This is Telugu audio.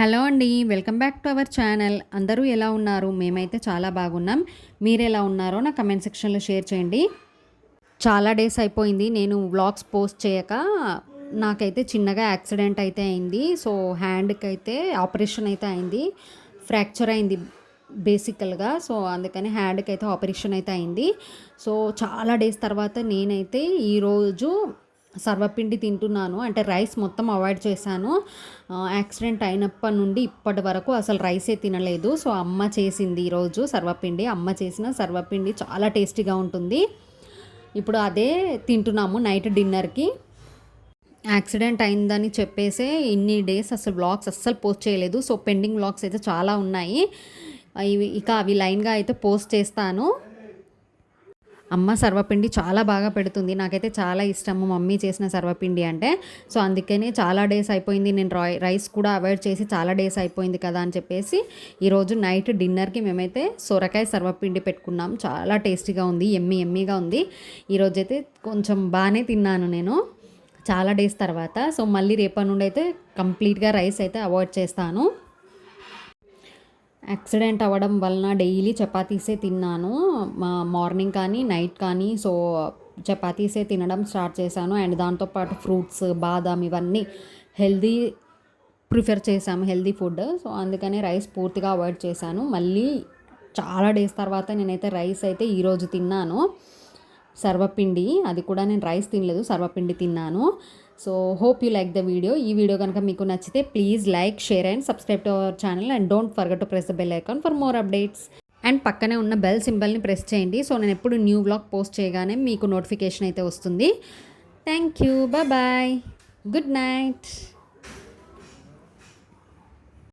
హలో అండి welcome back to our channel. అందరూ ఎలా ఉన్నారు? మేమైతే చాలా బాగున్నాం. మీరు ఎలా ఉన్నారో నా కమెంట్ సెక్షన్లో షేర్ చేయండి. చాలా డేస్ అయిపోయింది నేను వ్లాగ్స్ పోస్ట్ చేయక నాకైతే చిన్నగా యాక్సిడెంట్ అయితే అయింది. సో హ్యాండ్కి అయితే ఆపరేషన్ అయితే అయింది. ఫ్రాక్చర్ అయింది బేసికల్గా. సో అందుకని హ్యాండ్కి అయితే ఆపరేషన్ అయితే అయింది. సో చాలా డేస్ తర్వాత నేనైతే ఈరోజు సర్వపిండి తింటున్నాను. అంటే రైస్ మొత్తం అవాయిడ్ చేశాను. యాక్సిడెంట్ అయినప్పటి నుండి ఇప్పటి వరకు అసలు రైసే తినలేదు. సో అమ్మ చేసింది ఈరోజు సర్వపిండి. అమ్మ చేసిన సర్వపిండి చాలా టేస్టీగా ఉంటుంది. ఇప్పుడు అదే తింటున్నాము నైట్ డిన్నర్కి. యాక్సిడెంట్ అయిందని చెప్పేసే ఇన్ని డేస్ అసలు బ్లాగ్స్ అస్సలు పోస్ట్ చేయలేదు. సో పెండింగ్ బ్లాగ్స్ అయితే చాలా ఉన్నాయి. ఇవి ఇక అవి లైన్గా అయితే పోస్ట్ చేస్తాను. అమ్మ సర్వపిండి చాలా బాగా పెడుతుంది. నాకైతే చాలా ఇష్టము మమ్మీ చేసిన సర్వపిండి అంటే. సో అందుకని చాలా డేస్ అయిపోయింది. నేను రై రైస్ కూడా అవాయిడ్ చేసి చాలా డేస్ అయిపోయింది కదా అని చెప్పేసి ఈరోజు నైట్ డిన్నర్కి మేమైతే సొరకాయ సర్వపిండి పెట్టుకున్నాం. చాలా టేస్టీగా ఉంది. ఎమ్మి ఎమ్మిగా ఉంది. ఈరోజైతే కొంచెం బాగానే తిన్నాను నేను. చాలా డేస్ తర్వాత. సో మళ్ళీ రేపటి నుండి అయితే కంప్లీట్గా రైస్ అయితే అవాయిడ్ చేస్తాను. యాక్సిడెంట్ అవ్వడం వలన డైలీ చపాతీసే తిన్నాను. మా మార్నింగ్ కానీ నైట్ కానీ సో చపాతీసే తినడం స్టార్ట్ చేశాను. అండ్ దాంతోపాటు ఫ్రూట్స్ బాదాం ఇవన్నీ హెల్దీ ప్రిఫర్ చేశాము హెల్దీ ఫుడ్. సో అందుకనే రైస్ పూర్తిగా అవాయిడ్ చేశాను. మళ్ళీ చాలా డేస్ తర్వాత నేనైతే రైస్ అయితే ఈరోజు తిన్నాను. సర్వపిండి అది కూడా నేను రైస్ తినలేదు సర్వపిండి తిన్నాను. So hope you like the video. ఈ వీడియో కనుక మీకు నచ్చితే please like share and subscribe to our channel and don't forget to press the bell icon for more updates. And పక్కనే ఉన్న బెల్ సింబల్ని ప్రెస్ చేయండి. సో నేను ఎప్పుడు న్యూ బ్లాగ్ పోస్ట్ చేయగానే మీకు నోటిఫికేషన్ అయితే వస్తుంది. Thank you. Bye. Good night.